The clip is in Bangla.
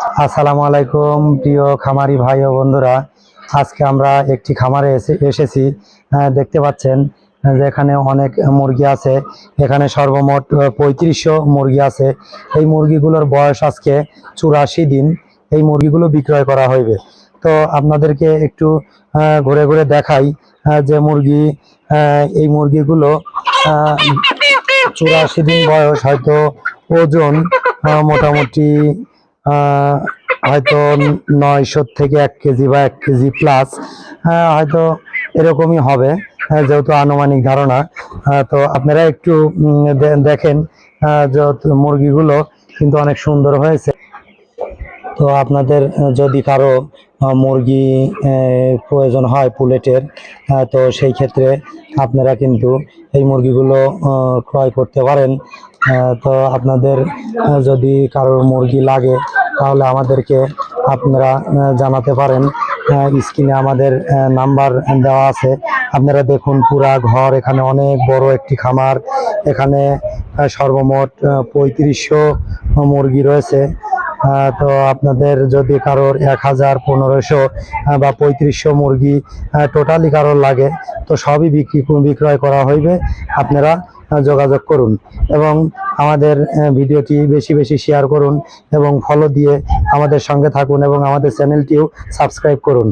আসসালামু আলাইকুম প্রিয় খামারি ভাই ও বন্ধুরা। আজকে আমরা একটি খামারে এসে এসেছি। দেখতে পাচ্ছেন আহ, যে এখানে অনেক মুরগি আছে। এখানে সর্বমোট পঁয়ত্রিশশো মুরগি আছে। এই মুরগিগুলোর বয়স আজকে চুরাশি দিন। এই মুরগিগুলো বিক্রয় করা হইবে। তো আপনাদেরকে একটু ঘুরে ঘুরে দেখাই যে মুরগি এই মুরগিগুলো চুরাশি দিন বয়স হয়তো ওজন মোটামুটি হয়তো নয়শো থেকে এক কেজি বা এক কেজি প্লাস হয়তো এরকমই হবে যেহেতু আনুমানিক ধারণা। তো আপনারা একটু দেখেন আহ, যে মুরগিগুলো কিন্তু অনেক সুন্দর হয়েছে। তো আপনাদের যদি কারও মুরগি প্রয়োজন হয় পুলেটের তো সেই ক্ষেত্রে আপনারা কিন্তু এই মুরগিগুলো ক্রয় করতে পারেন। তো আপনাদের যদি কারোর মুরগি লাগে, তাহলে আমাদেরকে আপনারা জানাতে পারেন। স্ক্রিনে আমাদের নাম্বার দেওয়া আছে। আপনারা দেখুন পুরা ঘর, এখানে অনেক বড় একটি খামার। এখানে সর্বমোট পঁয়ত্রিশশো মুরগি রয়েছে। তো আপনাদের যদি কারোর এক হাজার পনেরোশো বা পঁয়ত্রিশশো মুরগি টোটালি কারোর লাগে, তো সবই বিক্রি বিক্রয় করা হইবে। আপনারা যোগাযোগ করুন এবং আমাদের ভিডিওটি বেশি বেশি শেয়ার করুন এবং ফলো দিয়ে আমাদের সঙ্গে থাকুন এবং আমাদের চ্যানেলটিও সাবস্ক্রাইব করুন।